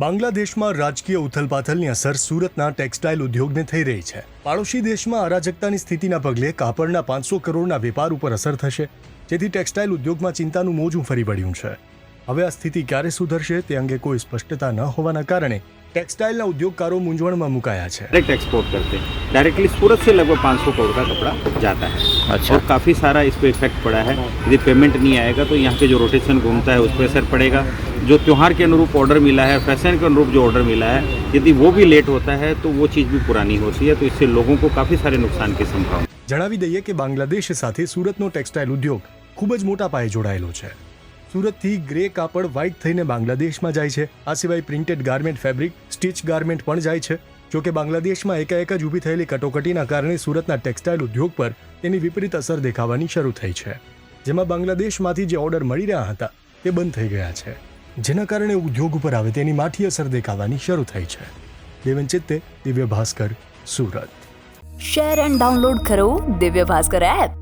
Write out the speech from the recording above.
બાંગ્લાદેશમાં રાજકીય ઉથલપાથલની અસર સુરતના ટેક્સટાઇલ ઉદ્યોગને થઈ રહી છે. પાડોશી દેશમાં અરાજકતાની સ્થિતિના પગલે કાપડના પાંચસો કરોડના વેપાર ઉપર અસર થશે, જેથી ટેક્સટાઇલ ઉદ્યોગમાં ચિંતાનું મોજું ફરી વળ્યું છે. હવે આ સ્થિતિ ક્યારે સુધરશે તે અંગે કોઈ સ્પષ્ટતા ન હોવાના કારણે ટેક્સટાઇલના ઉદ્યોગકારો મૂંઝવણમાં મુકાયા છે डायरेक्ट एक्सपोर्ट करते हैं डायरेक्टली सूरत से लगभग 500 करोड़ का कपड़ा जाता है अच्छा। और काफ़ी सारा इस पर इफेक्ट पड़ा है यदि पेमेंट नहीं आएगा तो यहाँ पे जो रोटेशन घूमता है उस पर असर पड़ेगा जो त्यौहार के अनुरूप ऑर्डर मिला है फैशन के अनुरूप जो ऑर्डर मिला है यदि वो भी लेट होता है तो वो चीज़ भी पुरानी होती है तो इससे लोगों को काफ़ी सारे नुकसान की संभावना જણાવી દઈએ કે બાંગ્લાદેશ સાથે સુરતનો ટેક્સટાઇલ ઉદ્યોગ ખૂબ જ મોટા પાયે જોડાયેલો છે સુરતથી ગ્રે કાપડ વ્હાઇટ થઈને બાંગ્લાદેશમાં જાય છે. આ સિવાય printed garment fabric stitch garment પણ જાય છે. જોકે બાંગ્લાદેશમાં એકાએક જ ઊભી થયેલી કટોકટીના કારણે સુરતના ટેક્સટાઇલ ઉદ્યોગ પર તેની વિપરીત અસર દેખાવાની શરૂ થઈ છે. જેમાં બાંગ્લાદેશમાંથી જે ઓર્ડર મળી રહ્યા હતા, તે બંધ થઈ ગયા છે. જેના કારણે ઉદ્યોગ ઉપર આવે તેની માઠી અસર દેખાવાની શરૂ થઈ છે. Devan Chitte, Divya Bhaskar, Surat. Share and download કરો દિવ્ય ભાસ્કર એપ